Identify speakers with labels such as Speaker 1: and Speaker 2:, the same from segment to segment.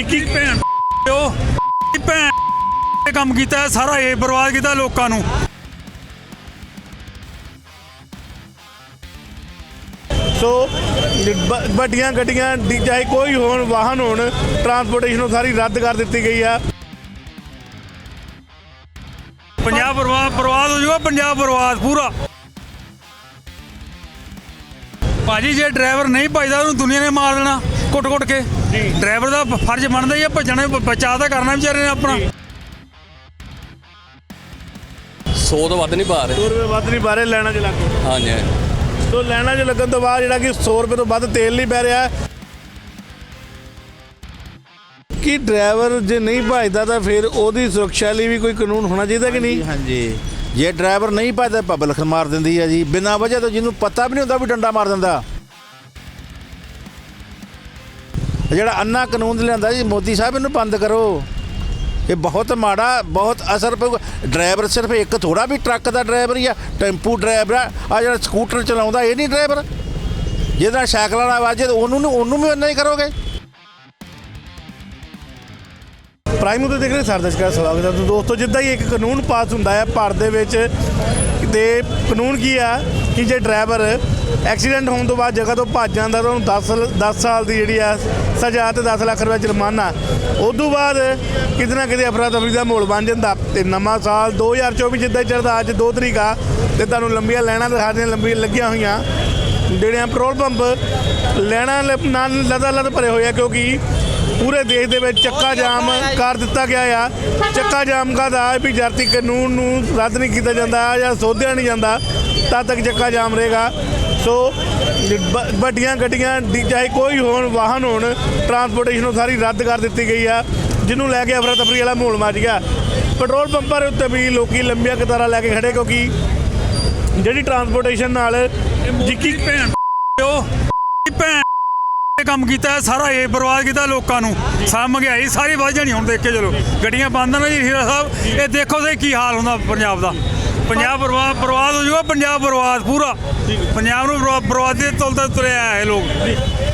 Speaker 1: ਕੀ ਭੈਣ ਕੀ ਭੈਣ ਇਹ ਕੰਮ ਕੀਤਾ ਹੈ, ਸਾਰਾ ਇਹ ਬਰਬਾਦ ਕੀਤਾ ਲੋਕਾਂ ਨੂੰ।
Speaker 2: ਸੋ ਬ- ਵੱਡੀਆਂ ਗੱਡੀਆਂ ਦੀ ਚਾਹੇ ਕੋਈ ਹੋਣ ਵਾਹਨ ਹੋਣ ਟਰਾਂਸਪੋਰਟੇਸ਼ਨ ਉਹ ਸਾਰੀ ਰੱਦ ਕਰ ਦਿੱਤੀ ਗਈ ਆ।
Speaker 1: ਪੰਜਾਬ ਬਰਬਾਦ ਬਰਬਾਦ ਹੋ ਜਾਊਗਾ ਪੰਜਾਬ ਬਰਬਾਦ ਪੂਰਾ। ਭਾਜੀ ਜੇ ਡਰਾਈਵਰ ਨਹੀਂ ਭਜਦਾ ਉਹਨੂੰ ਦੁਨੀਆ ਨੇ ਮਾਰ ਦੇਣਾ। ਕੁੱਟ-ਕੁੱਟ ਕੇ। ਡਰਾਈਵਰ ਦਾ ਫਰਜ਼ ਬਣਦਾ ਹੀ ਆ ਭੱਜਣਾ ਬਚਾਅ ਤਾਂ ਕਰਨਾ ਵਿਚਾਰੇ ਨੇ ਆਪਣਾ।
Speaker 3: 100 ਤੋਂ ਵੱਧ ਨਹੀਂ ਪਾ ਰਹੇ।
Speaker 2: 100 ਰੁਪਏ ਵੱਧ ਨਹੀਂ ਬਾਰੇ ਲੈਣਾ ਚ ਲੱਗ ਗਏ।
Speaker 3: ਹਾਂਜੀ
Speaker 2: ਸੋ ਲੈਣਾ ਚ ਲੱਗਣ ਤੋਂ ਬਾਅਦ ਜਿਹੜਾ ਕਿ 100 ਰੁਪਏ ਤੋਂ ਵੱਧ ਤੇਲ ਨਹੀਂ ਪੈ ਰਿਹਾ। ਕਿ ਡਰਾਈਵਰ ਜੇ ਨਹੀਂ ਭਜਦਾ ਤਾਂ ਫਿਰ ਉਹਦੀ ਸੁਰੱਖਿਆ ਲਈ ਵੀ ਕੋਈ ਕਾਨੂੰਨ ਹੋਣਾ ਚਾਹੀਦਾ ਕਿ ਨਹੀਂ?
Speaker 4: ਹਾਂਜੀ ਜੇ ਡਰਾਈਵਰ ਨਹੀਂ ਭੱਜਦਾ ਪਬਲਿਕ ਮਾਰ ਦਿੰਦੀ ਹੈ ਜੀ। ਬਿਨਾਂ ਵਜ੍ਹਾ ਤੋਂ ਜਿਹਨੂੰ ਪਤਾ ਵੀ ਨਹੀਂ ਹੁੰਦਾ ਵੀ ਡੰਡਾ ਮਾਰ ਦਿੰਦਾ। ਜਿਹੜਾ ਅੰਨਾ ਕਾਨੂੰਨ ਲਿਆਂਦਾ ਜੀ, ਮੋਦੀ ਸਾਹਿਬ ਇਹਨੂੰ ਬੰਦ ਕਰੋ। ਇਹ ਬਹੁਤ ਮਾੜਾ, ਬਹੁਤ ਅਸਰ ਪਊਗਾ। ਡਰਾਈਵਰ ਸਿਰਫ ਇੱਕ ਥੋੜਾ ਵੀ ਟਰੱਕ ਦਾ ਡਰਾਈਵਰ ਹੀ ਆ, ਟੈਂਪੂ ਡਰਾਈਵਰ ਆ ਆਹ ਜਿਹੜਾ ਸਕੂਟਰ ਚਲਾਉਂਦਾ, ਇਹ ਨਹੀਂ ਡਰਾਈਵਰ। ਜਿਹਦਾ ਸਾਈਕਲ ਵਾਲਾ ਵਾਜੇ ਉਹਨੂੰ ਨੀ- ਉਹਨੂੰ ਵੀ ਉਨਾ ਹੀ ਕਰੋਗੇ।
Speaker 2: ਪ੍ਰਾਈਮ ਉੱਤੇ ਦੇਖ ਰਹੇ ਸਾਰੇ ਸਵਾਗਤ ਹੈ। ਦੋਸਤੋ, ਜਿੱਦਾਂ ਹੀ ਇੱਕ ਕਾਨੂੰਨ ਪਾਸ ਹੁੰਦਾ ਹੈ, ਭਾਰਤ ਦੇ ਵਿੱਚ ਤੇ ਕਾਨੂੰਨ ਕੀ ਆ ਕਿ ਜੇ ਡਰਾਈਵਰ ਐਕਸੀਡੈਂਟ ਹੋਣ ਤੋਂ ਬਾਅਦ ਜਗ੍ਹਾ ਤੋਂ ਭੱਜ ਜਾਂਦਾ ਤਾਂ ਉਹਨੂੰ 10 10 ਸਾਲ ਦੀ ਜਿਹੜੀ ਆ ਸਜ਼ਾ ਤੇ 10 ਲੱਖ ਰੁਪਏ ਜੁਰਮਾਨਾ। ਉਸ ਤੋਂ ਬਾਅਦ ਕਿਤੇ ਨਾ ਕਿਤੇ ਅਫਰਾ ਤਫਰੀ ਦਾ ਮਾਹੌਲ ਬਣ ਜਾਂਦਾ ਤੇ ਨਵਾਂ ਸਾਲ 2024 ਜਿੱਦਾਂ ਹੀ ਅੱਜ 2 ਤਰੀਕ ਆ ਤੇ ਤੁਹਾਨੂੰ ਲੰਬੀਆਂ ਲਾਈਨਾਂ ਦਿਖਾ ਦੀਆਂ ਲੰਬੀਆਂ ਲੱਗੀਆਂ ਹੋਈਆਂ। ਜਿਹੜੀਆਂ ਪੈਟਰੋਲ ਪੰਪ ਲੈਣਾ ਨਾਲ ਲਦਾ ਲਦ ਭਰੇ ਹੋਏ ਆ ਕਿਉਂਕਿ ਪੂਰੇ ਦੇਸ਼ ਦੇ ਵਿੱਚ ਚੱਕਾ ਜਾਮ ਕਰ ਦਿੱਤਾ ਗਿਆ ਆ। ਚੱਕਾ ਜਾਮ ਦਾ ਦਾ ਵੀ ਜਾਤੀ ਕਾਨੂੰਨ ਨੂੰ ਰੱਦ ਨਹੀਂ ਕੀਤਾ ਜਾਂਦਾ ਜਾਂ ਸੋਧਿਆ ਨਹੀਂ ਜਾਂਦਾ ਤਦ ਤੱਕ ਚੱਕਾ ਜਾਮ ਰਹੇਗਾ। ਸੋ ਵੱਡੀਆਂ ਗੱਡੀਆਂ ਦੀ ਚਾਹੇ ਕੋਈ ਹੋਣ ਵਾਹਨ ਹੋਣ ਟਰਾਂਸਪੋਰਟੇਸ਼ਨ ਉਹ ਸਾਰੀ ਰੱਦ ਕਰ ਦਿੱਤੀ ਗਈ ਆ ਜਿਹਨੂੰ ਲੈ ਕੇ ਅਫਰਾ ਤਫਰੀ ਵਾਲਾ ਮਾਹੌਲ ਮਚ ਗਿਆ। ਪੈਟਰੋਲ ਪੰਪਾਂ ਦੇ ਉੱਤੇ ਵੀ ਲੋਕੀ ਲੰਬੀਆਂ ਕਤਾਰਾਂ ਲੈ ਕੇ ਖੜੇ ਕਿਉਂਕਿ ਜਿਹੜੀ ਟਰਾਂਸਪੋਰਟੇਸ਼ਨ ਨਾਲ
Speaker 1: ਜਿੱਕੀ ਭੈਣ ਕੰਮ ਕੀਤਾ ਹੈ, ਸਾਰਾ ਇਹ ਬਰਬਾਦ ਕੀਤਾ ਲੋਕਾਂ ਨੂੰ। ਸਾਰਾ ਮਹਿੰਗਾਈ ਸਾਰੀ ਵੱਧ ਜਾਣੀ ਹੁਣ ਦੇਖ ਕੇ ਚਲੋ। ਗੱਡੀਆਂ ਬੰਦ ਨਾ ਜੀ ਹੀਰਾ ਸਾਹਿਬ। ਇਹ ਦੇਖੋ ਤੇ ਕੀ ਹਾਲ ਹੁੰਦਾ ਪੰਜਾਬ ਦਾ। ਪੰਜਾਬ ਬਰਬਾਦ ਬਰਬਾਦ ਹੋ ਜਾਊਗਾ ਪੰਜਾਬ ਬਰਬਾਦ ਪੂਰਾ। ਪੰਜਾਬ ਨੂੰ ਬਰਬਾ- ਬਰਬਾਦੀ ਦੇ ਤੁਲ ਤੇ ਤੁਰਿਆ ਹੈ ਇਹ ਲੋਕ।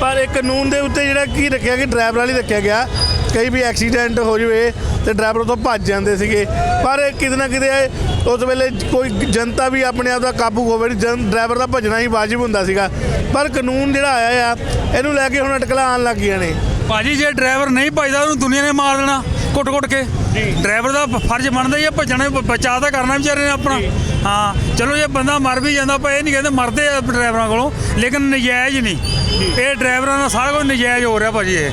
Speaker 2: ਪਰ ਇਹ ਕਾਨੂੰਨ ਦੇ ਉੱਤੇ ਜਿਹੜਾ ਕੀ ਰੱਖਿਆ ਕਿ ਡਰਾਈਵਰ ਵਾਲੀ ਰੱਖਿਆ ਗਿਆ ਕਈ ਵੀ ਐਕਸੀਡੈਂਟ ਹੋ ਜਵੇ ਤੇ ਡਰਾਈਵਰ ਉਤੋਂ ਭੱਜ ਜਾਂਦੇ ਸੀਗੇ। ਪਰ ਕਿਤੇ ਨਾ ਕਿਤੇ ਉਸ ਵੇਲੇ ਕੋਈ ਜਨਤਾ ਵੀ ਆਪਣੇ ਆਪ ਦਾ ਕਾਬੂ ਹੋਵੇ ਡਰਾਈਵਰ ਦਾ ਭੱਜਣਾ ਹੀ ਵਾਜਿਬ ਹੁੰਦਾ ਸੀਗਾ। ਪਰ ਕਾਨੂੰਨ ਜਿਹੜਾ ਆਇਆ ਆ ਇਹਨੂੰ ਲੈ ਕੇ ਹੁਣ ਅਟਕਲਾਂ ਆਉਣ ਲੱਗ ਗਈਆਂ ਨੇ।
Speaker 1: ਭਾਜੀ ਜੇ ਡਰਾਈਵਰ ਨਹੀਂ ਭਜਦਾ ਉਹਨੂੰ ਦੁਨੀਆ ਨੇ ਮਾਰ ਦੇਣਾ ਕੁੱਟ-ਕੁੱਟ ਕੇ। ਡਰਾਈਵਰ ਦਾ ਫਰਜ਼ ਬਣਦਾ ਹੀ ਆ ਭੱਜਣਾ ਬਚਾਅ ਤਾਂ ਕਰਨਾ ਵਿਚਾਰੇ ਨੇ ਆਪਣਾ। ਹਾਂ ਚਲੋ ਜੇ ਬੰਦਾ ਮਰ ਵੀ ਜਾਂਦਾ ਪਰ ਇਹ ਨਹੀਂ ਕਹਿੰਦੇ ਮਰਦੇ ਆ ਡਰਾਈਵਰਾਂ ਕੋਲੋਂ ਲੇਕਿਨ ਨਜਾਇਜ਼ ਨਹੀਂ। ਇਹ ਡਰਾਈਵਰਾਂ ਦਾ ਸਾਰਾ ਕੁਝ ਨਜਾਇਜ਼ ਹੋ ਰਿਹਾ ਭਾਜੀ ਇਹ।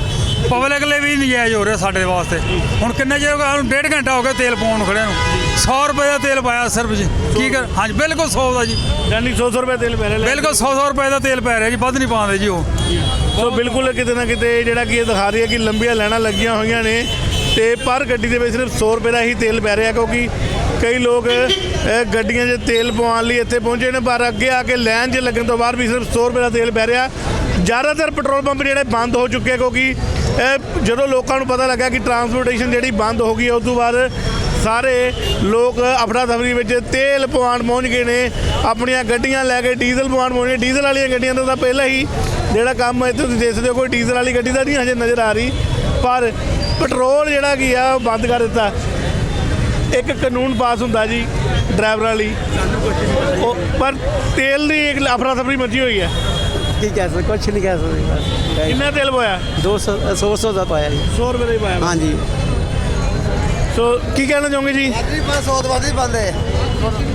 Speaker 1: ਪਬਲਿਕ ਲਈ ਵੀ ਨਜਾਇਜ਼ ਹੋ ਰਿਹਾ ਸਾਡੇ ਵਾਸਤੇ। ਹੁਣ ਕਿੰਨੇ ਚਿਰ ਹੋ ਗਿਆ? ਹੁਣ ਡੇਢ ਘੰਟਾ ਹੋ ਗਿਆ ਤੇਲ ਪਾਉਣ ਨੂੰ ਖੜਿਆ ਨੂੰ। 100 ਰੁਪਏ ਦਾ ਤੇਲ ਪਾਇਆ ਸਿਰਫ ਜੀ। ਕੀ ਕਰ ਹਾਂਜੀ ਬਿਲਕੁਲ 100 ਦਾ ਜੀ।
Speaker 2: ਯਾਨੀ 100 ਰੁਪਏ ਤੇਲ ਪੈ ਰਿਹਾ
Speaker 1: ਬਿਲਕੁਲ 100 100 ਰੁਪਏ ਦਾ ਤੇਲ ਪੈ ਰਿਹਾ ਜੀ ਵੱਧ ਨਹੀਂ ਪਾਉਂਦੇ ਜੀ ਉਹ।
Speaker 2: ਸੋ ਬਿਲਕੁਲ ਕਿਤੇ ਨਾ ਕਿਤੇ ਜਿਹੜਾ ਕਿ ਇਹ ਦਿਖਾ ਰਹੀ ਹੈ ਕਿ ਲੰਬੀਆਂ ਲਾਈਨਾਂ ਲੱਗੀਆਂ ਹੋਈਆਂ ਨੇ ਤੇ ਪਰ ਗੱਡੀ ਦੇ ਵਿੱਚ ਸਿਰਫ 100 ਰੁਪਏ ਦਾ ਹੀ ਤੇਲ ਪੈ ਰਿਹਾ ਕਿਉਂਕਿ ਕਈ ਲੋਕ ਗੱਡੀਆਂ 'ਚ ਤੇਲ ਪਵਾਉਣ ਲਈ ਇੱਥੇ ਪਹੁੰਚੇ ਨੇ ਪਰ ਅੱਗੇ ਆ ਕੇ ਲਾਈਨ 'ਚ ਲੱਗਣ ਤੋਂ ਬਾਅਦ ਵੀ ਸਿਰਫ 100 ਰੁਪਏ ਦਾ ਤੇਲ ਪੈ ਰਿਹਾ। ਜ਼ਿਆਦਾਤਰ ਪੈਟਰੋਲ ਪੰਪ ਜਿਹੜੇ ਬੰਦ ਹੋ ਚੁੱਕੇ ਕਿਉਂਕਿ ਇਹ ਜਦੋਂ ਲੋਕਾਂ ਨੂੰ ਪਤਾ ਲੱਗਾ ਕਿ ਟਰਾਂਸਪੋਰਟੇਸ਼ਨ ਜਿਹੜੀ ਬੰਦ ਹੋ ਗਈ ਉਸ ਤੋਂ ਬਾਅਦ ਸਾਰੇ ਲੋਕ ਅਫੜਾ ਤਫਰੀ ਵਿੱਚ ਤੇਲ ਪਵਾਉਣ ਪਹੁੰਚ ਗਏ ਨੇ। ਆਪਣੀਆਂ ਗੱਡੀਆਂ ਲੈ ਕੇ ਡੀਜ਼ਲ ਪਵਾਉਣ ਪਹੁੰਚ ਗਏ। ਡੀਜ਼ਲ ਵਾਲੀਆਂ ਗੱਡੀਆਂ ਦਾ ਤਾਂ ਪਹਿਲਾਂ ਹੀ ਜਿਹੜਾ ਕੰਮ ਇੱਥੇ ਤੁਸੀਂ ਦੇਖ ਸਕਦੇ ਹੋ, ਕੋਈ ਡੀਜ਼ਲ ਵਾਲੀ ਗੱਡੀ ਤਾਂ ਨਹੀਂ ਹਜੇ ਨਜ਼ਰ ਆ ਰਹੀ। ਪਰ ਪੈਟਰੋਲ ਜਿਹੜਾ ਕੀ ਆ, ਉਹ ਬੰਦ ਕਰ ਦਿੱਤਾ। ਇੱਕ ਕਾਨੂੰਨ ਪਾਸ ਹੁੰਦਾ ਜੀ, ਡਰਾਈਵਰਾਂ ਲਈ। ਉਹ ਪਰ ਤੇਲ ਦੀ ਇੱਕ ਅਫਰਾ ਤਫਰੀ ਮੱਚੀ ਹੋਈ ਹੈ।
Speaker 5: ਕੀ ਕਹਿ ਸਕਦੇ ਕੁਛ ਨਹੀਂ ਕਹਿ ਸਕਦੇ ਬਸ।
Speaker 2: ਕਿੰਨਾ ਤੇਲ ਪੋਇਆ?
Speaker 5: 200 100 100 ਦਾ ਪਾਇਆ ਜੀ।
Speaker 2: 100 ਰੁਪਏ ਦਾ ਹੀ ਪਾਇਆ।
Speaker 5: ਹਾਂਜੀ।
Speaker 2: ਸੋ ਕੀ ਕਹਿਣਾ ਚਾਹੋਗੇ ਜੀ?
Speaker 5: ਐਗਰੀ ਪਾਸ 100 ਤੋਂ ਵੱਧ ਹੀ ਬੰਦੇ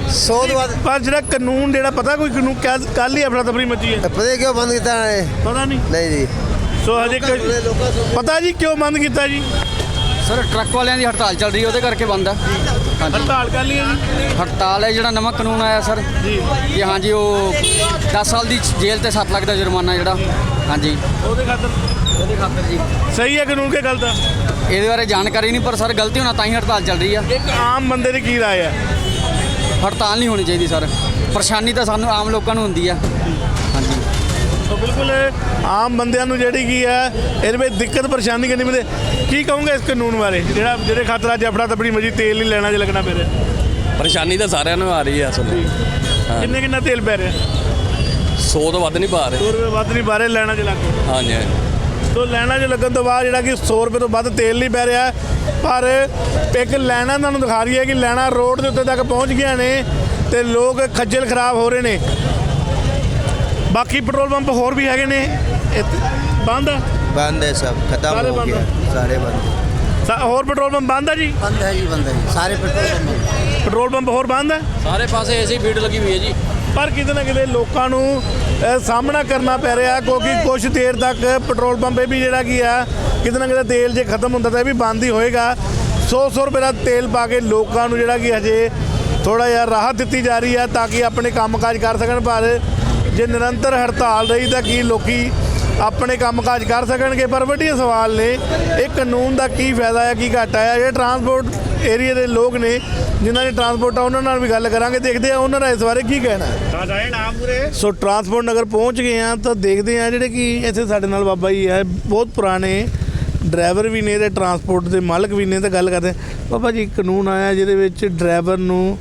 Speaker 5: 100 ਤੋਂ ਵੱਧ
Speaker 2: ਪਰ ਜਿਹੜਾ ਕਾਨੂੰਨ ਜਿਹੜਾ ਪਤਾ ਕੋਈ ਕਾਨੂੰਨ ਕੱਲ ਹੀ ਅਫਰਾ ਤਫਰੀ ਮੱਚੀ ਹੈ।
Speaker 5: ਪਤਾ ਕਿਉਂ ਬੰਦ ਕੀਤਾ ਨੇ?
Speaker 2: ਪਤਾ ਨਹੀਂ।
Speaker 5: ਨਹੀਂ ਜੀ।
Speaker 2: ਸੋ ਹਜੇ ਪਤਾ ਜੀ ਕਿਉਂ ਬੰਦ ਕੀਤਾ ਜੀ?
Speaker 6: ਸਰ ਟਰੱਕ ਵਾਲਿਆਂ ਦੀ ਹੜਤਾਲ ਚੱਲ ਰਹੀ ਹੈ ਉਹਦੇ ਕਰਕੇ ਬੰਦ ਆ
Speaker 2: ਹੜਤਾਲ ਕਰ ਲਈ ਹੈ ਜੀ?
Speaker 6: ਹੜਤਾਲ ਹੈ ਜਿਹੜਾ ਨਵਾਂ ਕਾਨੂੰਨ ਆਇਆ ਸਰ।
Speaker 2: ਜੀ।
Speaker 6: ਕਿ ਹਾਂਜੀ ਉਹ 10 ਸਾਲ ਦੀ ਜੇਲ੍ਹ ਤੇ 7 ਲੱਖ ਦਾ ਜੁਰਮਾਨਾ ਜਿਹੜਾ। ਹਾਂਜੀ।
Speaker 2: ਉਹਦੇ ਖਾਤਰ?
Speaker 6: ਉਹਦੇ ਖਾਤਰ ਜੀ।
Speaker 2: ਸਹੀ ਹੈ ਕਾਨੂੰਨ ਕੇ ਗਲਤ? ਹੈ
Speaker 6: ਇਹਦੇ ਬਾਰੇ ਜਾਣਕਾਰੀ ਨਹੀਂ ਪਰ ਸਰ ਗਲਤੀ ਹੋਣਾ ਤਾਂ ਹੀ ਹੜਤਾਲ ਚੱਲ ਰਹੀ ਆ।
Speaker 2: ਇੱਕ ਆਮ ਬੰਦੇ ਦੀ ਕੀ ਰਾਏ ਹੈ?
Speaker 6: ਹੜਤਾਲ ਨਹੀਂ ਹੋਣੀ ਚਾਹੀਦੀ ਸਰ। ਪਰੇਸ਼ਾਨੀ ਤਾਂ ਸਾਨੂੰ ਆਮ ਲੋਕਾਂ ਨੂੰ ਹੁੰਦੀ ਆ।
Speaker 2: ਸੋ ਬਿਲਕੁਲ ਆਮ ਬੰਦਿਆਂ ਨੂੰ ਜਿਹੜੀ ਕੀ ਹੈ ਇਹਦੇ ਵਿੱਚ ਦਿੱਕਤ ਪਰੇਸ਼ਾਨੀ ਕਿੰਨੀ ਮਿਲੇ ਕੀ ਕਹੋਗੇ ਇਸ ਕਾਨੂੰਨ ਬਾਰੇ? ਜਿਹੜਾ ਜਿਹਦੇ ਖਾਤਰ ਅੱਜ ਆਪਣਾ ਤਪੜੀ ਮਜੀ ਤੇਲ ਨਹੀਂ ਲੈਣਾ ਜੇ ਲੱਗਣਾ ਪੈ ਰਿਹਾ।
Speaker 3: ਪਰੇਸ਼ਾਨੀ ਤਾਂ ਸਾਰਿਆਂ ਨੂੰ ਆ ਰਹੀ ਹੈ ਅਸਲ।
Speaker 2: ਕਿੰਨੇ ਕਿੰਨਾ ਤੇਲ ਪੈ ਰਿਹਾ?
Speaker 3: 100 ਤੋਂ ਵੱਧ ਨਹੀਂ ਪਾ ਰਹੇ।
Speaker 2: 100 ਰੁਪਏ ਵੱਧ ਨਹੀਂ ਬਾਰੇ ਲੈਣਾ ਜੇ ਲੱਗ
Speaker 3: ਹਾਂਜੀ
Speaker 2: ਸੋ ਲੈਣਾ 'ਚ ਲੱਗਣ ਤੋਂ ਬਾਅਦ ਜਿਹੜਾ ਕਿ 100 ਰੁਪਏ ਤੋਂ ਵੱਧ ਤੇਲ ਨਹੀਂ ਪੈ ਰਿਹਾ ਪਰ ਇੱਕ ਲੈਣਾ ਤੁਹਾਨੂੰ ਦਿਖਾ ਰਹੀ ਹੈ ਕਿ ਲੈਣਾ ਰੋਡ ਦੇ ਉੱਤੇ ਤੱਕ ਪਹੁੰਚ ਗਿਆ ਨੇ ਤੇ ਲੋਕ ਖੱਜਲ ਖਰਾਬ ਹੋ ਰਹੇ ਨੇ। ਬਾਕੀ ਪੈਟਰੋਲ ਪੰਪ ਹੋਰ ਵੀ ਹੈਗੇ ਨੇ ਇੱਥੇ ਬੰਦ ਆ
Speaker 5: बंद है सब खत्म
Speaker 2: सारे
Speaker 5: हो
Speaker 2: बंद
Speaker 5: गया सारे बंद
Speaker 2: ਸਾ- ਹੋਰ ਪੈਟਰੋਲ ਪੰਪ ਬੰਦ ਆ ਜੀ
Speaker 5: बंद है जी बंद है जी सारे पेट्रोल पंप
Speaker 2: ਪੈਟਰੋਲ ਪੰਪ ਹੋਰ ਬੰਦ ਆ
Speaker 3: ਸਾਰੇ ਪਾਸੇ ਐਸੀ ਭੀੜ ਲੱਗੀ ਹੋਈ ਹੈ ਜੀ
Speaker 2: ਪਰ ਕਿਤੇ ਨਾ ਕਿਤੇ ਲੋਕਾਂ ਨੂੰ ਅ, ਸਾਹਮਣਾ ਕਰਨਾ ਪੈ ਰਿਹਾ ਕਿਉਂਕਿ ਕੁਝ ਦੇਰ ਤੱਕ ਪੈਟਰੋਲ ਪੰਪ ਇਹ ਵੀ ਜਿਹੜਾ ਕੀ ਆ ਕਿਤੇ ਨਾ ਕਿਤੇ ਤੇਲ ਜੇ ਖਤਮ ਹੁੰਦਾ ਤਾਂ ਇਹ ਵੀ ਬੰਦ ਹੀ ਹੋਏਗਾ 100-100 ਰੁਪਏ ਦਾ ਤੇਲ ਪਾ ਕੇ ਲੋਕਾਂ ਨੂੰ ਜਿਹੜਾ ਕੀ ਹਜੇ ਥੋੜਾ ਜਿਹਾ ਰਾਹਤ ਦਿੱਤੀ ਜਾ ਰਹੀ ਹੈ ਤਾਂ ਕਿ ਆਪਣੇ ਕੰਮਕਾਜ ਕਰ ਸਕਣ ਪਰ ਜੇ ਨਿਰੰਤਰ ਹੜਤਾਲ ਰਹੀ ਤਾਂ ਕੀ ਲੋਕੀ ਆਪਣੇ ਕੰਮਕਾਜ ਕਰ ਸਕਣਗੇ? ਪਰ ਵੱਡੇ ਸਵਾਲ ਨੇ ਇਹ ਕਾਨੂੰਨ ਦਾ ਕੀ ਫਾਇਦਾ ਹੈ ਕੀ ਘਾਟਾ ਹੈ? ਜਿਹੜੇ ਟਰਾਂਸਪੋਰਟ ਏਰੀਆ ਦੇ ਲੋਕ ਨੇ ਜਿਨ੍ਹਾਂ ਨੇ ਟਰਾਂਸਪੋਰਟ ਆ ਉਹਨਾਂ ਨਾਲ ਵੀ ਗੱਲ ਕਰਾਂਗੇ ਦੇਖਦੇ ਆ ਉਹਨਾਂ ਦਾ ਇਸ ਬਾਰੇ ਕੀ ਕਹਿਣਾ ਹੈ। ਸੋ ਟਰਾਂਸਪੋਰਟ ਨਗਰ ਪਹੁੰਚ ਗਏ ਆ ਤਾਂ ਦੇਖਦੇ ਆ ਜਿਹੜੇ ਕਿ ਇੱਥੇ ਸਾਡੇ ਨਾਲ ਬਾਬਾ ਜੀ ਹੈ ਬਹੁਤ ਪੁਰਾਣੇ ਡਰਾਈਵਰ ਵੀ ਨੇ ਤੇ ਟਰਾਂਸਪੋਰਟ ਦੇ ਮਾਲਕ ਵੀ ਨੇ ਤਾਂ ਗੱਲ ਕਰਦੇ। ਬਾਬਾ ਜੀ ਕਾਨੂੰਨ ਆਇਆ ਜਿਹਦੇ ਵਿੱਚ ਡਰਾਈਵਰ ਨੂੰ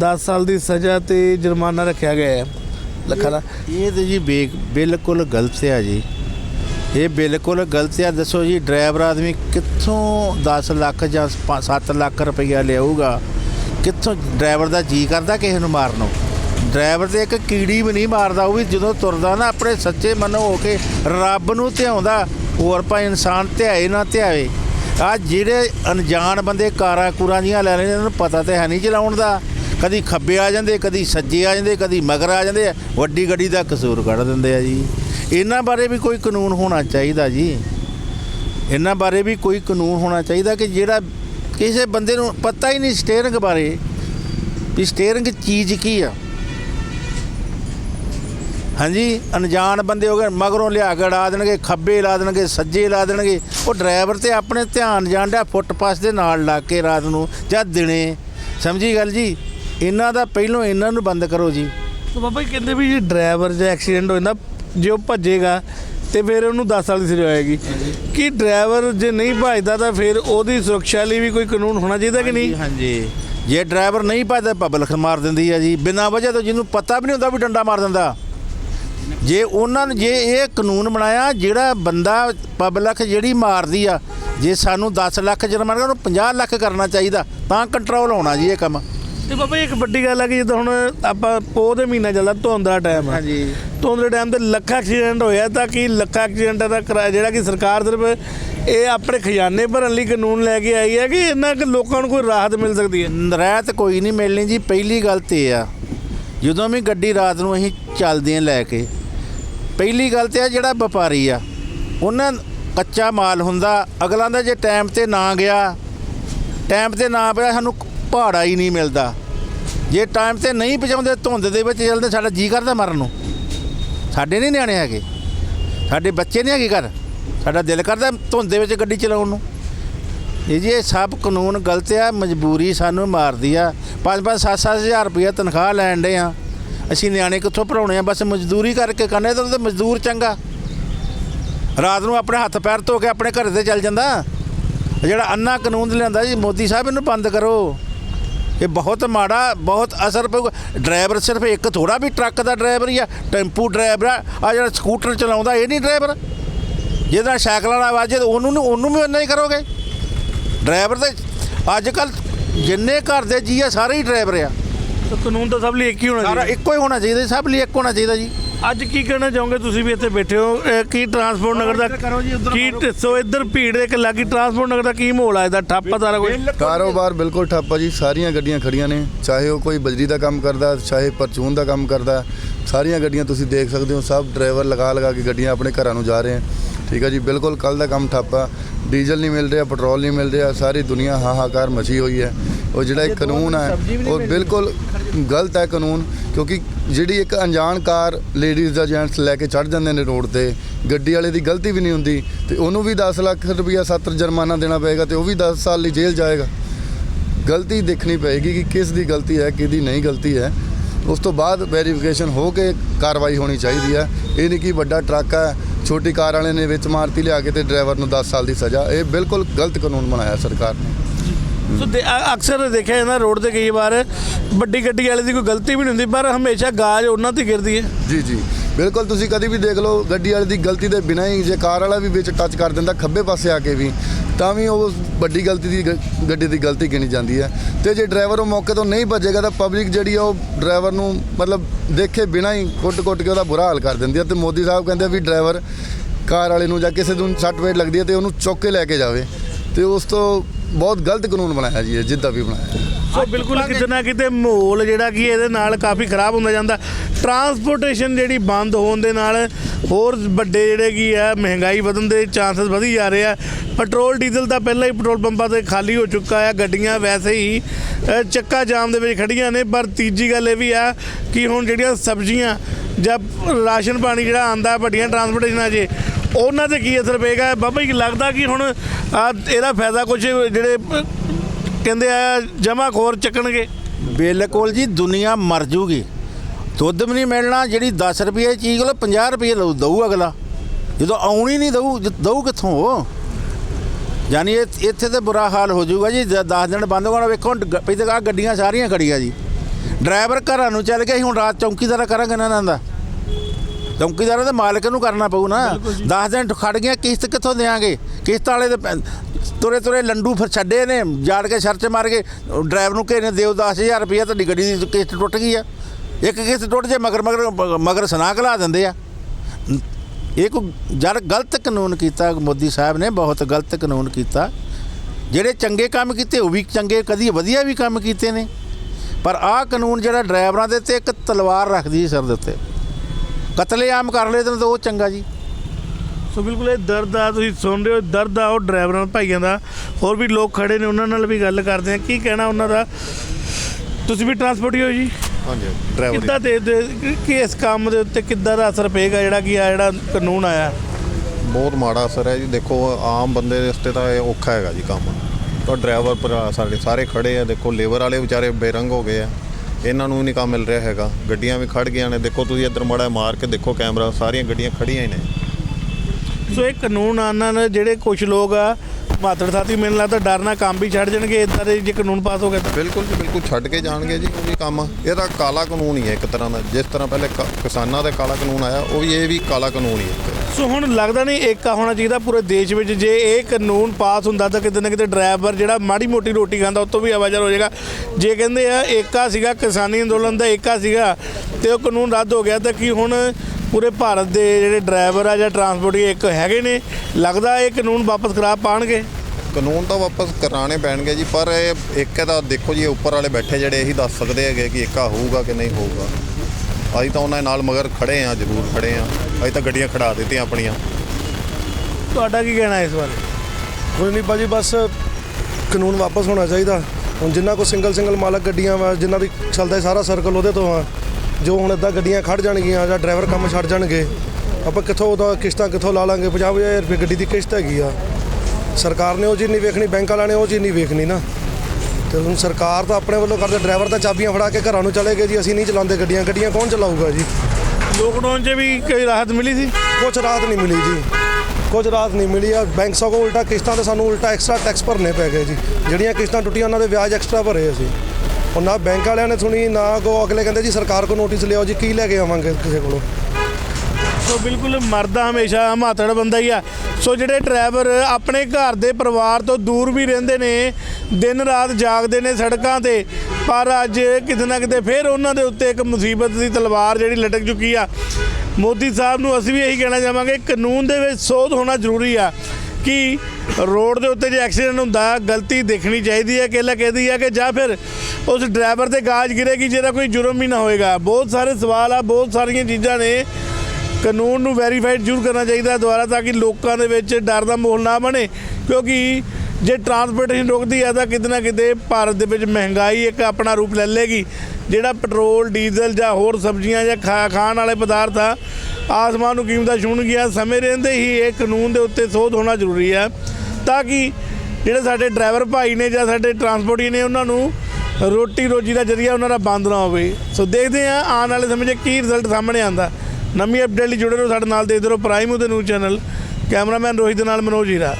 Speaker 2: 10 ਸਾਲ ਦੀ ਸਜ਼ਾ ਤੇ ਜੁਰਮਾਨਾ ਰੱਖਿਆ ਗਿਆ ਹੈ। ਲੱਖਾਂ ਦਾ
Speaker 4: ਇਹ ਤੇ ਜੀ ਬੇ- ਬਿਲਕੁਲ ਗਲਤ ਆ ਜੀ। ਇਹ ਬਿਲਕੁਲ ਗਲਤ ਆ। ਦੱਸੋ ਜੀ, ਡਰਾਈਵਰ ਆਦਮੀ ਕਿੱਥੋਂ 10 ਲੱਖ ਜਾਂ 7 ਲੱਖ ਰੁਪਈਆ ਲਿਆਊਗਾ? ਕਿੱਥੋਂ ਡਰਾਈਵਰ ਦਾ ਜੀ ਕਰਦਾ ਕਿਸੇ ਨੂੰ ਮਾਰਨ ਨੂੰ? ਡਰਾਈਵਰ ਤੇ ਇੱਕ ਕੀੜੀ ਵੀ ਨਹੀਂ ਮਾਰਦਾ, ਉਹ ਵੀ ਜਦੋਂ ਤੁਰਦਾ ਨਾ, ਆਪਣੇ ਸੱਚੇ ਮਨੋਂ ਹੋ ਕੇ ਰੱਬ ਨੂੰ ਧਿਆਉਂਦਾ, ਹੋਰ ਭਾਵੇਂ ਇਨਸਾਨ ਧਿਆਏ ਨਾ ਧਿਆਵੇ। ਆ ਜਿਹੜੇ ਅਣਜਾਣ ਬੰਦੇ ਕਾਰਾਂ ਕੂਰਾਂ ਦੀਆਂ ਲੈ ਲੈਂਦੇ ਇਹਨਾਂ ਨੂੰ ਪਤਾ ਤੇ ਹੈ ਨਹੀਂ ਚਲਾਉਣ ਦਾ। ਕਦੀ ਖੱਬੇ ਆ ਜਾਂਦੇ, ਕਦੀ ਸੱਜੇ ਆ ਜਾਂਦੇ, ਕਦੀ ਮਗਰ ਆ ਜਾਂਦੇ ਆ, ਵੱਡੀ ਗੱਡੀ ਦਾ ਕਸੂਰ ਕੱਢ ਦਿੰਦੇ ਆ ਜੀ। ਇਹਨਾਂ ਬਾਰੇ ਵੀ ਕੋਈ ਕਾਨੂੰਨ ਹੋਣਾ ਚਾਹੀਦਾ ਜੀ। ਇਹਨਾਂ ਬਾਰੇ ਵੀ ਕੋਈ ਕਾਨੂੰਨ ਹੋਣਾ ਚਾਹੀਦਾ ਕਿ ਜਿਹੜਾ ਕਿਸੇ ਬੰਦੇ ਨੂੰ ਪਤਾ ਹੀ ਨਹੀਂ ਸਟੀਅਰਿੰਗ ਬਾਰੇ ਵੀ ਸਟੀਅਰਿੰਗ ਚੀਜ਼ ਕੀ ਆ। ਹਾਂਜੀ, ਅਣਜਾਣ ਬੰਦੇ ਹੋ ਗਏ, ਮਗਰੋਂ ਲਿਆ ਕੇ ਲਾ ਦੇਣਗੇ, ਖੱਬੇ ਲਾ ਦੇਣਗੇ, ਸੱਜੇ ਲਾ ਦੇਣਗੇ, ਉਹ ਡਰਾਈਵਰ ਤੇ ਆਪਣੇ ਧਿਆਨ ਜਾਣ ਡਿਆ ਫੁੱਟਪਾਥ ਦੇ ਨਾਲ ਲਾ ਕੇ ਰਾਤ ਨੂੰ ਜਾਂ ਦਿਨੇ। ਸਮਝੀ ਗੱਲ ਜੀ? ਇਹਨਾਂ ਦਾ ਪਹਿਲੋਂ ਇਹਨਾਂ ਨੂੰ ਬੰਦ ਕਰੋ ਜੀ।
Speaker 2: ਤਾਂ ਬਾਬਾ ਜੀ ਕਹਿੰਦੇ ਵੀ ਜੇ ਡਰਾਈਵਰ ਜੇ ਐਕਸੀਡੈਂਟ ਹੋ ਜਾਂਦਾ ਜੇ ਉਹ ਭੱਜੇਗਾ ਤੇ ਫਿਰ ਉਹਨੂੰ 10 ਸਾਲ ਦੀ ਸਜ਼ਾ ਹੋਏਗੀ। ਕੀ ਡਰਾਈਵਰ ਜੇ ਨਹੀਂ ਭੱਜਦਾ ਤਾਂ ਫਿਰ ਉਹਦੀ ਸੁਰੱਖਿਆ ਲਈ ਵੀ ਕੋਈ ਕਾਨੂੰਨ ਹੋਣਾ ਚਾਹੀਦਾ ਕਿ ਨਹੀਂ?
Speaker 4: ਹਾਂਜੀ ਜੇ ਡਰਾਈਵਰ ਨਹੀਂ ਭੱਜਦਾ ਪਬਲਿਕ ਮਾਰ ਦਿੰਦੀ ਆ ਜੀ। ਬਿਨਾਂ ਵਜ੍ਹਾ ਤੋਂ ਜਿਹਨੂੰ ਪਤਾ ਵੀ ਨਹੀਂ ਹੁੰਦਾ ਵੀ ਡੰਡਾ ਮਾਰ ਦਿੰਦਾ। ਜੇ ਉਹਨਾਂ ਨੇ ਜੇ ਇਹ ਕਾਨੂੰਨ ਬਣਾਇਆ ਜਿਹੜਾ ਬੰਦਾ ਪਬਲਿਕ ਜਿਹੜੀ ਮਾਰਦੀ ਆ ਜੇ ਸਾਨੂੰ 10 ਲੱਖ ਜੁਰਮਾਨਾ ਉਹਨੂੰ 50 ਲੱਖ ਕਰਨਾ ਚਾਹੀਦਾ ਤਾਂ ਕੰਟਰੋਲ ਹੋਣਾ ਜੀ ਇਹ ਕੰਮ।
Speaker 2: ਤੇ ਬਾਬਾ ਜੀ ਇੱਕ ਵੱਡੀ ਗੱਲ ਹੈ ਕਿ ਜਦੋਂ ਹੁਣ ਆਪਾਂ ਪੋਹ ਦੇ ਮਹੀਨਾ ਚੱਲਦਾ ਧੁੰਦ ਦਾ ਟਾਈਮ ਹੈ
Speaker 4: ਹਾਂਜੀ।
Speaker 2: ਧੁੰਦ ਦੇ ਟਾਈਮ ਤੇ ਲੱਖਾਂ ਐਕਸੀਡੈਂਟ ਹੋਇਆ ਤਾਂ ਕਿ ਲੱਖਾਂ ਐਕਸੀਡੈਂਟਾਂ ਦਾ ਕਿਰਾਇਆ ਜਿਹੜਾ ਕਿ ਸਰਕਾਰ ਸਿਰਫ ਇਹ ਆਪਣੇ ਖਜ਼ਾਨੇ ਭਰਨ ਲਈ ਕਾਨੂੰਨ ਲੈ ਕੇ ਆਈ ਹੈ ਕਿ ਇਹਨਾਂ ਕਿ ਲੋਕਾਂ ਨੂੰ ਕੋਈ ਰਾਹਤ ਮਿਲ ਸਕਦੀ ਹੈ?
Speaker 4: ਰਹਿਤ ਕੋਈ ਨਹੀਂ ਮਿਲਣੀ ਜੀ। ਪਹਿਲੀ ਗੱਲ ਤੇ ਆ ਜਦੋਂ ਵੀ ਗੱਡੀ ਰਾਤ ਨੂੰ ਅਸੀਂ ਚੱਲਦੇ ਆਂ ਲੈ ਕੇ ਪਹਿਲੀ ਗੱਲ ਤੇ ਆ ਜਿਹੜਾ ਵਪਾਰੀ ਆ ਉਹਨਾਂ ਕੱਚਾ ਮਾਲ ਹੁੰਦਾ ਅਗਲਾ ਦਾ ਜੇ ਟਾਈਮ ਤੇ ਨਾ ਗਿਆ ਟਾਈਮ ਤੇ ਨਾ ਪਿਆ ਸਾਨੂੰ ਭਾੜਾ ਹੀ ਨਹੀਂ ਮਿਲਦਾ। ਜੇ ਟਾਈਮ ਤੇ ਨਹੀਂ ਪਹੁੰਚਾਉਂਦੇ, ਧੁੰਦ ਦੇ ਵਿੱਚ ਚੱਲਦੇ, ਸਾਡਾ ਜੀ ਕਰਦਾ ਮਰਨ ਨੂੰ। ਸਾਡੇ ਨਹੀਂ ਨਿਆਣੇ ਹੈਗੇ। ਸਾਡੇ ਬੱਚੇ ਨਹੀਂ ਹੈਗੇ ਘਰ। ਸਾਡਾ ਦਿਲ ਕਰਦਾ ਧੁੰਦ ਦੇ ਵਿੱਚ ਗੱਡੀ ਚਲਾਉਣ ਨੂੰ। ਇਹ ਜੀ, ਇਹ ਸਭ ਕਾਨੂੰਨ ਗਲਤ ਆ, ਮਜਬੂਰੀ ਸਾਨੂੰ ਮਾਰਦੀ ਆ। 5-5 7-7 ਹਜ਼ਾਰ ਰੁਪਇਆ ਤਨਖਾਹ ਲੈਣ ਦੇ ਆ। ਅਸੀਂ ਨਿਆਣੇ ਕਿੱਥੋਂ ਪੜਾਉਣੇ ਆ? ਬਸ ਮਜ਼ਦੂਰੀ ਕਰਕੇ ਕਰਨੇ, ਤਾਂ ਤਾਂ ਮਜ਼ਦੂਰ ਚੰਗਾ। ਰਾਤ ਨੂੰ ਆਪਣੇ ਹੱਥ ਪੈਰ ਧੋ ਕੇ ਆਪਣੇ ਘਰ ਤੇ ਚੱਲ ਜਾਂਦਾ। ਜਿਹੜਾ ਅੰਨਾ ਕਾਨੂੰਨ ਲਿਆਂਦਾ ਜੀ, ਮੋਦੀ ਸਾਹਿਬ, ਇਹਨੂੰ ਬੰਦ ਕਰੋ। ਇਹ ਬਹੁਤ ਮਾੜਾ ਬਹੁਤ ਅਸਰ ਪਊਗਾ। ਡਰਾਈਵਰ ਸਿਰਫ ਇੱਕ ਥੋੜਾ ਵੀ ਟਰੱਕ ਦਾ ਡਰਾਈਵਰ ਹੀ ਆ ਟੈਂਪੂ ਡਰਾਈਵਰ ਆ ਆਹ ਜਿਹੜਾ ਸਕੂਟਰ ਚਲਾਉਂਦਾ ਇਹ ਨਹੀਂ ਡਰਾਈਵਰ। ਜਿਹਦਾ ਸਾਈਕਲ ਵਾਲਾ ਵਾਜੇ ਉਹਨੂੰ ਉਹਨੂੰ ਵੀ ਉਨਾ ਹੀ ਕਰੋਗੇ। ਡਰਾਈਵਰ ਤੇ ਅੱਜ ਕੱਲ ਜਿੰਨੇ ਘਰ ਦੇ ਜੀ ਆ ਸਾਰੇ ਹੀ ਡਰਾਈਵਰ ਆ।
Speaker 2: ਤਾਂ ਕਾਨੂੰਨ ਤਾਂ ਸਭ ਲਈ ਇੱਕ ਹੀ ਹੋਣਾ
Speaker 4: ਸਾਰਾ
Speaker 2: ਚਾਹੀਦਾ।
Speaker 4: ਇੱਕੋ ਹੀ ਹੋਣਾ ਚਾਹੀਦਾ ਸਭ ਲਈ ਇੱਕ ਹੋਣਾ ਚਾਹੀਦਾ ਜੀ।
Speaker 2: ਅੱਜ ਕੀ ਕਹਿਣਾ ਚਾਹੋਗੇ ਤੁਸੀਂ ਵੀ ਇੱਥੇ ਬੈਠੇ ਹੋ? ਇਹ ਕੀ ਟਰਾਂਸਪੋਰਟ ਨਗਰ ਦਾ
Speaker 4: ਕਰੋ ਜੀ, ਉੱਧਰ
Speaker 2: ਕੀ ਸੋ ਇੱਧਰ ਭੀੜ ਇੱਕ ਲੱਗੀ ਟਰਾਂਸਪੋਰਟ ਨਗਰ ਦਾ ਕੀ ਮਾਹੌਲ ਆ ਇਹਦਾ? ਠੱਪ ਆ ਸਾਰਾ ਕੁਝ
Speaker 7: ਕਾਰੋਬਾਰ ਬਿਲਕੁਲ ਠੱਪ ਆ ਜੀ ਸਾਰੀਆਂ ਗੱਡੀਆਂ ਖੜੀਆਂ ਨੇ। ਚਾਹੇ ਉਹ ਕੋਈ ਬਜਰੀ ਦਾ ਕੰਮ ਕਰਦਾ ਚਾਹੇ ਪਰਚੂਨ ਦਾ ਕੰਮ ਕਰਦਾ ਸਾਰੀਆਂ ਗੱਡੀਆਂ ਤੁਸੀਂ ਦੇਖ ਸਕਦੇ ਹੋ ਸਭ ਡਰਾਈਵਰ ਲਗਾ ਲਗਾ ਕੇ ਗੱਡੀਆਂ ਆਪਣੇ ਘਰਾਂ ਨੂੰ ਜਾ ਰਹੇ ਹਨ। ਠੀਕ ਆ ਜੀ ਬਿਲਕੁਲ ਕੱਲ ਦਾ ਕੰਮ ਠੱਪ ਆ। ਡੀਜ਼ਲ ਨਹੀਂ ਮਿਲ ਰਿਹਾ ਪੈਟਰੋਲ ਨਹੀਂ ਮਿਲ ਰਿਹਾ ਸਾਰੀ ਦੁਨੀਆ ਹਾਹਾਕਾਰ ਮਚੀ ਹੋਈ ਹੈ। ਉਹ ਜਿਹੜਾ ਇੱਕ ਕਾਨੂੰਨ ਹੈ ਉਹ ਬਿਲਕੁਲ ਗਲਤ ਹੈ ਕਾਨੂੰਨ ਕਿਉਂਕਿ ਜਿਹੜੀ ਇੱਕ ਅਣਜਾਣ ਕਾਰ ਲੇਡੀਜ਼ ਦਾ ਜੈਂਟਸ ਲੈ ਕੇ ਚੜ ਜਾਂਦੇ ਨੇ ਰੋਡ ਤੇ ਗੱਡੀ ਵਾਲੇ ਦੀ ਗਲਤੀ ਵੀ ਨਹੀਂ ਹੁੰਦੀ ਤੇ ਉਹਨੂੰ ਵੀ 10 ਲੱਖ ਰੁਪਇਆ 70 ਜੁਰਮਾਨਾ ਦੇਣਾ ਪਏਗਾ ਤੇ ਉਹ ਵੀ 10 ਸਾਲ ਲਈ ਜੇਲ੍ਹ ਜਾਏਗਾ। ਗਲਤੀ ਦੇਖਣੀ ਪਏਗੀ ਕਿ ਕਿਸ ਦੀ ਗਲਤੀ ਹੈ ਕਿਹਦੀ ਨਹੀਂ ਗਲਤੀ ਹੈ। ਉਸ ਤੋਂ ਬਾਅਦ ਵੈਰੀਫਿਕੇਸ਼ਨ ਹੋ ਕੇ ਕਾਰਵਾਈ ਹੋਣੀ ਚਾਹੀਦੀ ਹੈ। ਇਹ ਨਹੀਂ ਕਿ ਵੱਡਾ ਟਰੱਕ ਹੈ ਛੋਟੀ ਕਾਰ ਵਾਲੇ ਨੇ ਵਿੱਚ ਮਾਰਤੀ ਲਿਆ ਕੇ ਤੇ ਡਰਾਈਵਰ ਨੂੰ 10 ਸਾਲ ਦੀ ਸਜ਼ਾ। ਇਹ ਬਿਲਕੁਲ ਗਲਤ ਕਾਨੂੰਨ ਬਣਾਇਆ ਸਰਕਾਰ ਨੇ।
Speaker 2: ਸੋ ਦੇ- ਅਕਸਰ ਦੇਖਿਆ ਜਾਂਦਾ ਰੋਡ ਤੇ ਕਈ ਵਾਰ ਵੱਡੀ ਗੱਡੀ ਵਾਲੇ ਦੀ ਕੋਈ ਗਲਤੀ ਵੀ ਨਹੀਂ ਹੁੰਦੀ, ਪਰ ਹਮੇਸ਼ਾ ਗਾਜ ਉਹਨਾਂ ਤੇ ਗਿਰਦੀ ਹੈ।
Speaker 7: ਜੀ ਜੀ। ਬਿਲਕੁਲ ਤੁਸੀਂ ਕਦੀ ਵੀ ਦੇਖ ਲਓ, ਗੱਡੀ ਵਾਲੇ ਦੀ ਗਲਤੀ ਦੇ ਬਿਨਾਂ ਹੀ ਜੇ ਕਾਰ ਵਾਲਾ ਵੀ ਵਿੱਚ ਟੱਚ ਕਰ ਦਿੰਦਾ, ਖੱਬੇ ਪਾਸੇ ਆ ਕੇ ਵੀ, ਤਾਂ ਵੀ ਉਹ ਵੱਡੀ ਗਲਤੀ ਦੀ ਗ- ਗੱਡੀ ਦੀ ਗਲਤੀ ਗਿਣੀ ਜਾਂਦੀ ਹੈ। ਤੇ ਜੇ ਡਰਾਈਵਰ ਉਹ ਮੌਕੇ ਤੋਂ ਨਹੀਂ ਭੱਜੇਗਾ, ਤਾਂ ਪਬਲਿਕ ਜਿਹੜੀ ਆ ਉਹ ਡਰਾਈਵਰ ਨੂੰ ਮਤਲਬ ਦੇਖੇ ਬਿਨਾਂ ਹੀ ਕੁੱਟ-ਕੁੱਟ ਕੇ ਉਹਦਾ ਬੁਰਾ ਹਾਲ ਕਰ ਦਿੰਦੀ ਹੈ ਤੇ ਮੋਦੀ ਸਾਹਿਬ ਕਹਿੰਦੇ ਆ ਵੀ ਡਰਾਈਵਰ ਕਾਰ ਵਾਲੇ ਨੂੰ ਜਾਂ ਕਿਸੇ ਨੂੰ ਸੱਟ ਵੇਟ ਲੱਗਦੀ ਹੈ ਤੇ ਉਹਨੂੰ ਚੁੱਕ ਕੇ ਲੈ ਕੇ ਜਾਵੇ। ਤੇ ਉਸ ਤੋਂ ਬਹੁਤ ਗਲਤ ਕਾਨੂੰਨ ਬਣਾਇਆ ਜੀ, ਇਹ ਜਿੱਦਾਂ ਵੀ ਬਣਾਇਆ।
Speaker 2: ਸੋ ਬਿਲਕੁਲ ਕਿਤੇ ਨਾ ਕਿਤੇ ਮਾਹੌਲ ਜਿਹੜਾ ਕਿ ਇਹਦੇ ਨਾਲ ਕਾਫੀ ਖਰਾਬ ਹੁੰਦਾ ਜਾਂਦਾ। ਟਰਾਂਸਪੋਰਟੇਸ਼ਨ ਜਿਹੜੀ ਬੰਦ ਹੋਣ ਦੇ ਨਾਲ ਹੋਰ ਵੱਡੇ ਜਿਹੜੇ ਕੀ ਆ, ਮਹਿੰਗਾਈ ਵਧਣ ਦੇ ਚਾਂਸਸ ਵਧੀ ਜਾ ਰਹੇ ਆ। ਪੈਟਰੋਲ ਡੀਜ਼ਲ ਤਾਂ ਪਹਿਲਾਂ ਹੀ ਪੈਟਰੋਲ ਪੰਪਾਂ ਤੇ ਖਾਲੀ ਹੋ ਚੁੱਕਾ ਆ, ਗੱਡੀਆਂ ਵੈਸੇ ਹੀ ਚੱਕਾ ਜਾਮ ਦੇ ਵਿੱਚ ਖੜੀਆਂ ਨੇ। ਪਰ ਤੀਜੀ ਗੱਲ ਇਹ ਵੀ ਆ ਕਿ ਹੁਣ ਜਿਹੜੀਆਂ ਸਬਜ਼ੀਆਂ ਜਾਂ ਰਾਸ਼ਨ ਪਾਣੀ ਜਿਹੜਾ ਆਂਦਾ ਵੱਡੀਆਂ ਟਰਾਂਸਪੋਰਟੇਸ਼ਨਾਂ 'ਚ ਉਹਨਾਂ ਤੇ ਕੀ ਅਸਰ ਪਏਗਾ? ਬਾਬਾ ਜੀ, ਲੱਗਦਾ ਕਿ ਹੁਣ ਇਹਦਾ ਫਾਇਦਾ ਕੁਝ ਜਿਹੜੇ ਕਹਿੰਦੇ ਆ ਜਮਾਖੋਰ ਚੱਕਣਗੇ?
Speaker 4: ਬਿਲਕੁਲ ਜੀ, ਦੁਨੀਆ ਮਰ ਜੂਗੀ। ਦੁੱਧ ਵੀ ਨਹੀਂ ਮਿਲਣਾ, ਜਿਹੜੀ 10 ਰੁਪਏ ਚੀਜ਼ ਕੋਲ 50 ਰੁਪਏ ਲਊ, ਦਊ ਅਗਲਾ। ਜਦੋਂ ਆਉਣੀ ਨਹੀਂ ਦਊ ਦਊ ਕਿੱਥੋਂ? ਉਹ ਯਾਨੀ ਇਹ- ਇੱਥੇ ਤੇ ਬੁਰਾ ਹਾਲ ਹੋ ਜਾਊਗਾ ਜੀ 10 ਦਿਨ ਬੰਦ ਹੋਣਾ, ਵੇਖੋ ਹੁਣ ਪਹਿਲਾਂ ਆ ਗੱਡੀਆਂ ਸਾਰੀਆਂ ਖੜੀਆਂ ਜੀ। ਡਰਾਈਵਰ ਘਰਾਂ ਨੂੰ ਚੱਲ ਗਿਆ ਹੁਣ ਰਾਤ ਚੌਂਕੀਦਾਰਾ ਕਰਾਂਗੇ ਇਹਨਾਂ ਦਾ। ਚੌਂਕੀਦਾਰਾਂ ਦੇ ਮਾਲਕ ਨੂੰ ਕਰਨਾ ਪਊ ਨਾ। 10 ਦਿਨ ਖੜ ਗਿਆ ਕਿਸ਼ਤ ਕਿੱਥੋਂ ਦੇਾਂਗੇ ਕਿਸ਼ਤ ਵਾਲੇ ਦੇ ਤੁਰੇ ਤੁਰੇ ਲੰਡੂ ਫਿਰ ਛੱਡੇ ਨੇ ਜਾੜ ਕੇ ਸਰਚ ਮਾਰ ਕੇ। ਡਰਾਈਵਰ ਨੂੰ ਕਹਿੰਦੇ ਦਿਓ 10000 ਰੁਪਇਆ ਤੁਹਾਡੀ ਗੱਡੀ ਦੀ ਕਿਸ਼ਤ ਟੁੱਟ ਗਈ ਆ। ਇੱਕ ਕਿਸ਼ਤ ਟੁੱਟ ਜੇ ਮਗਰ ਮਗਰ ਮਗਰ ਸੁਨਾ ਘਲਾ ਦਿੰਦੇ ਆ। ਇਹ ਕੋ ਜਦ ਗਲਤ ਕਾਨੂੰਨ ਕੀਤਾ ਮੋਦੀ ਸਾਹਿਬ ਨੇ ਬਹੁਤ ਗਲਤ ਕਾਨੂੰਨ ਕੀਤਾ। ਜਿਹੜੇ ਚੰਗੇ ਕੰਮ ਕੀਤੇ ਉਹ ਵੀ ਚੰਗੇ ਕਦੀ ਵਧੀਆ ਵੀ ਕੰਮ ਕੀਤੇ ਨੇ। ਪਰ ਆਹ ਕਾਨੂੰਨ ਜਿਹੜਾ ਡਰਾਈਵਰਾਂ ਦੇ ਤੇ ਇੱਕ ਤਲਵਾਰ ਰੱਖਦੀ ਸੀ ਸਿਰ ਦੇ ਉੱਤੇ। ਕਤਲੇਆਮ ਕਰ ਲਏ ਤਾਂ ਉਹ ਚੰਗਾ ਜੀ।
Speaker 2: ਸੋ ਬਿਲਕੁਲ ਇਹ ਦਰਦ ਆ ਤੁਸੀਂ ਸੁਣ ਰਹੇ ਹੋ ਦਰਦ ਆ ਉਹ ਡਰਾਈਵਰਾਂ ਭਾਈਆਂ ਦਾ। ਹੋਰ ਵੀ ਲੋਕ ਖੜੇ ਨੇ ਉਹਨਾਂ ਨਾਲ ਵੀ ਗੱਲ ਕਰਦੇ ਆ। ਕੀ ਕਹਿਣਾ ਉਹਨਾਂ ਦਾ? ਤੁਸੀਂ ਵੀ ਟਰਾਂਸਪੋਰਟ ਹੀ ਹੋ ਜੀ?
Speaker 8: ਹਾਂਜੀ ਡਰਾਈਵਰ
Speaker 2: ਕਿੱਦਾਂ ਦੇ ਦੇ ਕਿ ਇਸ ਕੰਮ ਦੇ ਉੱਤੇ ਕਿੱਦਾਂ ਦਾ ਅਸਰ ਪਏਗਾ ਜਿਹੜਾ ਕਿ ਆ ਜਿਹੜਾ ਕਾਨੂੰਨ ਆਇਆ?
Speaker 8: ਬਹੁਤ ਮਾੜਾ ਅਸਰ ਹੈ ਜੀ। ਦੇਖੋ ਆਮ ਬੰਦੇ ਦੇ ਵਾਸਤੇ ਤਾਂ ਇਹ ਔਖਾ ਹੈਗਾ ਜੀ ਕੰਮ। ਤਾਂ ਡਰਾਈਵਰ ਭਰਾ ਸਾਡੇ ਸਾਰੇ ਖੜੇ ਆ। ਦੇਖੋ ਲੇਬਰ ਵਾਲੇ ਵਿਚਾਰੇ ਬੇਰੰਗ ਹੋ ਗਏ ਆ। ਇਹਨਾਂ ਨੂੰ ਨਹੀਂ ਕੰਮ ਮਿਲ ਰਿਹਾ ਹੈਗਾ। ਗੱਡੀਆਂ ਵੀ ਖੜ ਗਈਆਂ ਨੇ। ਦੇਖੋ ਤੁਸੀਂ ਇੱਧਰ ਮੜਾ ਮਾਰ ਕੇ ਦੇਖੋ ਕੈਮਰਾ। ਸਾਰੀਆਂ ਗੱਡੀਆਂ ਖੜੀਆਂ ਹੀ ਨੇ।
Speaker 2: ਸੋ ਇਹ ਕਾਨੂੰਨ ਨਾਲ ਜਿਹੜੇ ਕੁਝ ਲੋਕ ਆ ਮਾਤੜ ਸਾਥੀ ਮੈਨੂੰ ਲੱਗਦਾ ਡਰ ਨਾਲ ਕੰਮ ਵੀ ਛੱਡ ਜਾਣਗੇ। ਇਦਾਂ ਦੇ ਜੇ ਕਾਨੂੰਨ ਪਾਸ ਹੋ ਗਿਆ ਤਾਂ।
Speaker 8: ਬਿਲਕੁਲ ਜੀ ਬਿਲਕੁਲ ਛੱਡ ਕੇ ਜਾਣਗੇ ਜੀ ਉਹ ਵੀ ਕੰਮ। ਇਹ ਤਾਂ ਕਾਲਾ ਕਾਨੂੰਨ ਹੀ ਹੈ ਇੱਕ ਤਰ੍ਹਾਂ ਦਾ। ਜਿਸ ਤਰ੍ਹਾਂ ਪਹਿਲੇ ਕ- ਕਿਸਾਨਾਂ ਦਾ ਕਾਲਾ ਕਾਨੂੰਨ ਆਇਆ ਉਹ ਵੀ ਇਹ ਵੀ ਕਾਲਾ ਕਾਨੂੰਨ ਹੀ ਹੈ। ਇੱਕ
Speaker 2: ਸੋ ਹੁਣ ਲੱਗਦਾ ਨਹੀਂ ਏਕਾ ਹੋਣਾ ਚਾਹੀਦਾ ਪੂਰੇ ਦੇਸ਼ ਵਿੱਚ। ਜੇ ਇਹ ਕਾਨੂੰਨ ਪਾਸ ਹੁੰਦਾ ਤਾਂ ਕਿਤੇ ਨਾ ਕਿਤੇ ਡਰਾਈਵਰ ਜਿਹੜਾ ਮਾੜੀ ਮੋਟੀ ਰੋਟੀ ਖਾਂਦਾ ਉਹ ਤੋਂ ਵੀ ਆਵਾਜ਼ਾਰ ਹੋ ਜਾਏਗਾ। ਜੇ ਕਹਿੰਦੇ ਆ ਏਕਾ ਸੀਗਾ, ਕਿਸਾਨੀ ਅੰਦੋਲਨ ਦਾ ਏਕਾ ਸੀਗਾ ਤੇ ਉਹ ਕਾਨੂੰਨ ਰੱਦ ਹੋ ਗਿਆ ਤਾਂ ਕੀ ਹੁਣ ਪੂਰੇ ਭਾਰਤ ਦੇ ਜਿਹੜੇ ਡਰਾਈਵਰ ਆ ਜਾਂ ਟਰਾਂਸਪੋਰਟ ਇੱਕ ਹੈਗੇ ਨੇ? ਲੱਗਦਾ ਇਹ ਕਾਨੂੰਨ ਵਾਪਸ ਕਰਾ ਪਾਣਗੇ?
Speaker 8: ਕਾਨੂੰਨ ਤਾਂ ਵਾਪਸ ਕਰਾਣੇ ਪੈਣਗੇ ਜੀ, ਪਰ ਇਹ ਇੱਕ ਤਾਂ ਦੇਖੋ ਜੀ ਉੱਪਰ ਵਾਲੇ ਬੈਠੇ ਜਿਹੜੇ ਇਹੀ ਦੱਸ ਸਕਦੇ ਹੈਗੇ ਕਿ ਇੱਕਾ ਹੋਊਗਾ ਕਿ ਨਹੀਂ ਹੋਊਗਾ। ਅਸੀਂ ਤਾਂ ਉਹਨਾਂ ਦੇ ਨਾਲ ਮਗਰ ਖੜੇ ਆ ਜ਼ਰੂਰ ਖੜੇ ਆ ਅਸੀਂ ਤਾਂ ਗੱਡੀਆਂ ਖੜਾ ਦਿੱਤੀਆਂ ਆਪਣੀਆਂ।
Speaker 2: ਤੁਹਾਡਾ ਕੀ ਕਹਿਣਾ ਇਸ ਬਾਰੇ?
Speaker 9: ਕੋਈ ਨਹੀਂ ਭਾਜੀ ਬਸ ਕਾਨੂੰਨ ਵਾਪਸ ਹੋਣਾ ਚਾਹੀਦਾ। ਹੁਣ ਜਿੰਨਾ ਕੋ ਸਿੰਗਲ ਸਿੰਗਲ ਮਾਲਕ ਗੱਡੀਆਂ ਵਾ ਜਿਨ੍ਹਾਂ ਦੀ ਚੱਲਦਾ ਸਾਰਾ ਸਰਕਲ ਉਹਦੇ ਤੋਂ ਆ। ਜੋ ਹੁਣ ਇਦਾਂ ਗੱਡੀਆਂ ਖੜ ਜਾਣਗੀਆਂ ਜਾਂ ਡਰਾਈਵਰ ਕੰਮ ਛੱਡ ਜਾਣਗੇ ਆਪਾਂ ਕਿੱਥੋਂ ਉਹਦਾ ਕਿਸ਼ਤਾਂ ਕਿੱਥੋਂ ਲਾ ਲਾਂਗੇ 50000 ਰੁਪਏ ਗੱਡੀ ਦੀ ਕਿਸ਼ਤ ਹੈਗੀ ਆ। ਸਰਕਾਰ ਨੇ ਉਹ ਚੀਜ਼ ਨਹੀਂ ਵੇਖਣੀ ਬੈਂਕ ਵਾਲਿਆਂ ਨੇ ਉਹ ਚੀਜ਼ ਨਹੀਂ ਵੇਖਣੀ ਨਾ। ਤੇ ਹੁਣ ਸਰਕਾਰ ਤਾਂ ਆਪਣੇ ਵੱਲੋਂ ਕਰਦੇ ਡਰਾਈਵਰ ਤਾਂ ਚਾਬੀਆਂ ਫੜਾ ਕੇ ਘਰਾਂ ਨੂੰ ਚਲੇ ਗਏ ਜੀ ਅਸੀਂ ਨਹੀਂ ਚਲਾਉਂਦੇ ਗੱਡੀਆਂ ਗੱਡੀਆਂ ਕੌਣ ਚਲਾਊਗਾ ਜੀ?
Speaker 2: ਲੋਕਡਾਊਨ 'ਚ ਵੀ ਕੋਈ ਰਾਹਤ ਮਿਲੀ ਸੀ?
Speaker 9: ਕੁਝ ਰਾਹਤ ਨਹੀਂ ਮਿਲੀ ਜੀ। ਕੁਝ ਰਾਹਤ ਨਹੀਂ ਮਿਲੀ ਆ। ਬੈਂਕ ਸਗੋਂ ਉਲਟਾ ਕਿਸ਼ਤਾਂ ਤੇ ਸਾਨੂੰ ਉਲਟਾ ਐਕਸਟਰਾ ਟੈਕਸ ਭਰਨੇ ਪੈ ਗਏ ਜੀ। ਜਿਹੜੀਆਂ ਕਿਸ਼ਤਾਂ ਟੁੱਟੀਆਂ ਉਹਨਾਂ ਦੇ ਵਿਆਜ ਐਕਸਟਰਾ ਭਰੇ ਅਸੀਂ। ਉਹ ਨਾ ਬੈਂਕ ਵਾਲਿਆਂ ਨੇ ਸੁਣੀ ਨਾ ਕੋ ਅਗਲੇ ਕਹਿੰਦੇ ਜੀ ਸਰਕਾਰ ਕੋ ਨੋਟਿਸ ਲਿਆਓ ਜੀ ਕੀ ਲੈ ਕੇ ਆਵਾਂਗੇ ਕਿਸੇ ਕੋਲੋਂ?
Speaker 2: ਸੋ ਬਿਲਕੁਲ ਮਰਦਾ ਹਮੇਸ਼ਾ, ਮਾਤੜ ਬੰਦਾ ਹੀ ਆ। ਸੋ ਜਿਹੜੇ ਡਰਾਈਵਰ ਆਪਣੇ ਘਰ ਦੇ ਪਰਿਵਾਰ ਤੋਂ ਦੂਰ ਵੀ ਰਹਿੰਦੇ ਨੇ, ਦਿਨ ਰਾਤ ਜਾਗਦੇ ਨੇ ਸੜਕਾਂ ਤੇ, ਪਰ ਅੱਜ ਕਿਤੇ ਨਾ ਕਿਤੇ ਫਿਰ ਉਹਨਾਂ ਦੇ ਉੱਤੇ ਇੱਕ ਮੁਸੀਬਤ ਦੀ ਤਲਵਾਰ ਜਿਹੜੀ ਲਟਕ ਚੁੱਕੀ ਆ। ਮੋਦੀ ਸਾਹਿਬ ਨੂੰ ਅਸੀਂ ਵੀ ਇਹੀ ਕਹਿਣਾ ਚਾਹਾਂਗੇ, ਕਾਨੂੰਨ ਦੇ ਵਿੱਚ ਸੋਧ ਹੋਣਾ ਜ਼ਰੂਰੀ ਆ ਕਿ ਰੋਡ ਦੇ ਉੱਤੇ ਜੇ ਐਕਸੀਡੈਂਟ ਹੁੰਦਾ, ਗਲਤੀ ਦੇਖਣੀ ਚਾਹੀਦੀ ਹੈ ਕਿ ਇਹਲਾ ਕਹਦੀ ਹੈ ਕਿ ਜਾਂ ਫਿਰ ਉਸ ਡਰਾਈਵਰ ਤੇ ਗਾਜ ਗਿਰੇਗੀ, ਜਿਹਦਾ ਕੋਈ ਜੁਰਮ ਹੀ ਨਾ ਹੋਏਗਾ। ਬਹੁਤ ਸਾਰੇ ਸਵਾਲ ਆ, ਬਹੁਤ ਸਾਰੀਆਂ ਚੀਜ਼ਾਂ ਨੇ। ਕਾਨੂੰਨ ਨੂੰ ਵੈਰੀਫਾਈਡ ਜ਼ਰੂਰ ਕਰਨਾ ਚਾਹੀਦਾ ਦੁਆਰਾ ਤਾਂ ਕਿ ਲੋਕਾਂ ਦੇ ਵਿੱਚ ਡਰ ਦਾ ਮਾਹੌਲ ਨਾ ਬਣੇ। ਕਿਉਂਕਿ ਜੇ ਟਰਾਂਸਪੋਰਟੇਸ਼ਨ ਰੁਕਦੀ ਹੈ, ਤਾਂ ਕਿਤੇ ਨਾ ਕਿਤੇ ਭਾਰਤ ਦੇ ਵਿੱਚ ਮਹਿੰਗਾਈ ਇੱਕ ਆਪਣਾ ਰੂਪ ਲੈ ਲੇਗੀ ਜਿਹੜਾ ਪੈਟਰੋਲ, ਡੀਜ਼ਲ ਜਾਂ ਹੋਰ ਸਬਜ਼ੀਆਂ ਜਾਂ ਖਾ, ਖਾਣ ਵਾਲੇ ਪਦਾਰਥ ਆ, ਆਸਮਾਨ ਨੂੰ ਕੀਮਤਾਂ ਛੂਣਗੀਆਂ ਸਮੇਂ ਰਹਿੰਦੇ ਹੀ ਇਹ ਕਾਨੂੰਨ ਦੇ ਉੱਤੇ ਸੋਧ ਹੋਣਾ ਜ਼ਰੂਰੀ ਹੈ। ਤਾਂ ਕਿ ਜਿਹੜੇ ਸਾਡੇ ਡਰਾਈਵਰ ਭਾਈ ਨੇ ਜਾਂ ਸਾਡੇ ਟਰਾਂਸਪੋਰਟੀ ਨੇ, ਉਹਨਾਂ ਨੂੰ ਰੋਟੀ ਰੋਜੀ ਦਾ ਜਰੀਆ ਉਹਨਾਂ ਦਾ ਬੰਦ ਨਾ ਹੋਵੇ। ਸੋ ਦੇਖਦੇ ਹਾਂ, ਆਉਣ ਵਾਲੇ ਸਮੇਂ 'ਚ ਕੀ ਰਿਜ਼ਲਟ ਸਾਹਮਣੇ ਆਂਦਾ ਨਵੀਂ ਅਪਡੇਟ ਲਈ ਜੁੜੇ ਰਹੋ ਸਾਡੇ ਨਾਲ ਦੇਖਦੇ ਰਹੋ ਪ੍ਰਾਈਮ ਉਹਦੇ ਨਿਊਜ਼ ਚੈਨਲ ਕੈਮਰਾਮੈਨ ਰੋਹਿਤ ਦੇ ਨਾਲ ਮਨੋਜ ਹੀਰਾ।